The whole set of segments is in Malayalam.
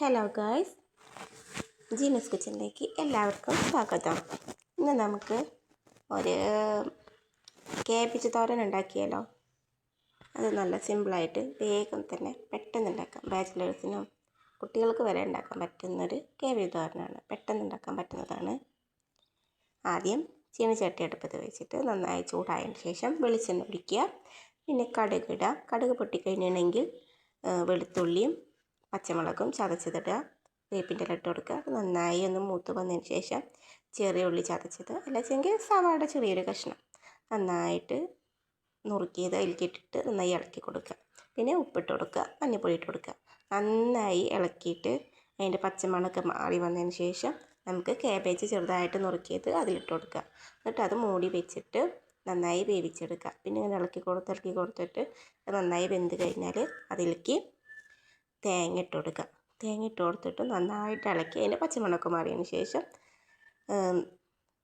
ഹലോ ഗായ്സ് ജീനസ് കിച്ചണിലേക്ക് എല്ലാവർക്കും സ്വാഗതം. ഇന്ന് നമുക്ക് ഒരു കേബേജ് തോരൻ ഉണ്ടാക്കിയാലോ? അത് നല്ല സിമ്പിളായിട്ട് വേഗം തന്നെ പെട്ടെന്ന് ഉണ്ടാക്കാം. ബാച്ചിലേഴ്സിനും കുട്ടികൾക്ക് വരെ ഉണ്ടാക്കാൻ പറ്റുന്നൊരു കേബേജ് തോരനാണ്. പെട്ടെന്ന് ഉണ്ടാക്കാൻ പറ്റുന്നതാണ്. ആദ്യം ചീനച്ചട്ടി അടുപ്പത്ത് വെച്ചിട്ട് നന്നായി ചൂടായതിന് ശേഷം വെളിച്ചെണ്ണ ഒഴിക്കുക. പിന്നെ കടുക് കടുക് പൊട്ടിക്കഴിഞ്ഞിട്ടുണ്ടെങ്കിൽ വെളുത്തുള്ളിയും പച്ചമുളകും ചതച്ചതിടുക. വേപ്പിന്റെ ഇല ഇട്ട് കൊടുക്കുക. നന്നായി ഒന്ന് മൂത്ത് വന്നതിന് ശേഷം ചെറിയ ഉള്ളി ചതച്ചത്. അല്ലെങ്കിൽ സവാള ചെറിയൊരു കഷ്ണം. നന്നായിട്ട് നുറുക്കിയത് അതിലേക്കിട്ടിട്ട് നന്നായി ഇളക്കി കൊടുക്കുക. പിന്നെ ഉപ്പിട്ട് കൊടുക്കുക. മഞ്ഞൾപ്പൊടി ഇട്ട് കൊടുക്കുക. നന്നായി ഇളക്കിയിട്ട് അതിന്റെ പച്ചമണമൊക്കെ മാറി വന്നതിന് ശേഷം നമുക്ക് കാബേജ് ചെറുതായിട്ട് നുറുക്കിയത് അതിലിട്ട് കൊടുക്കുക. എന്നിട്ട് അത് മൂടി വെച്ചിട്ട് നന്നായി വേവിച്ചെടുക്കുക. പിന്നെ ഇങ്ങനെ ഇളക്കി കൊടുത്ത് ഇളക്കി കൊടുത്തിട്ട് നന്നായി വെന്ത് കഴിഞ്ഞാൽ അതിലേക്ക് തേങ്ങ ഇട്ട് കൊടുക്കുക. തേങ്ങ ഇട്ട് കൊടുത്തിട്ട് നന്നായിട്ട് ഇളക്കി അതിന്റെ പച്ചമണമൊക്കെ മാറിയതിന് ശേഷം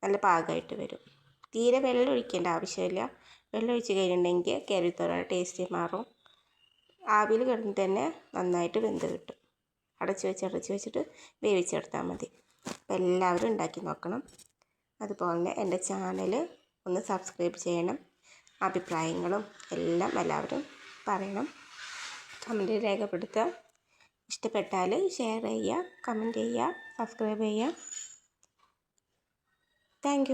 നല്ല പാകമായിട്ട് വരും. തീരെ വെള്ളം ഒഴിക്കേണ്ട ആവശ്യമില്ല. വെള്ളം ഒഴിച്ച് കഴിഞ്ഞിട്ടുണ്ടെങ്കിൽ കയറിത്തോറ ടേസ്റ്റ് മാറും. ആവിയിൽ കിടന്ന് തന്നെ നന്നായിട്ട് വെന്ത് കിട്ടും. അടച്ച് വെച്ച് അടച്ച് വെച്ചിട്ട് വേവിച്ചെടുത്താൽ മതി. അപ്പോൾ എല്ലാവരും ഉണ്ടാക്കി നോക്കണം. അതുപോലെ തന്നെ എന്റെ ചാനൽ ഒന്ന് സബ്സ്ക്രൈബ് ചെയ്യണം. അഭിപ്രായങ്ങളും എല്ലാം എല്ലാവരും പറയണം. കമന്റ് രേഖപ്പെടുത്തുക. ഇഷ്ടപ്പെട്ടാൽ ഷെയർ ചെയ്യുക കമന്റ് ചെയ്യുക സബ്സ്ക്രൈബ് ചെയ്യുക. താങ്ക്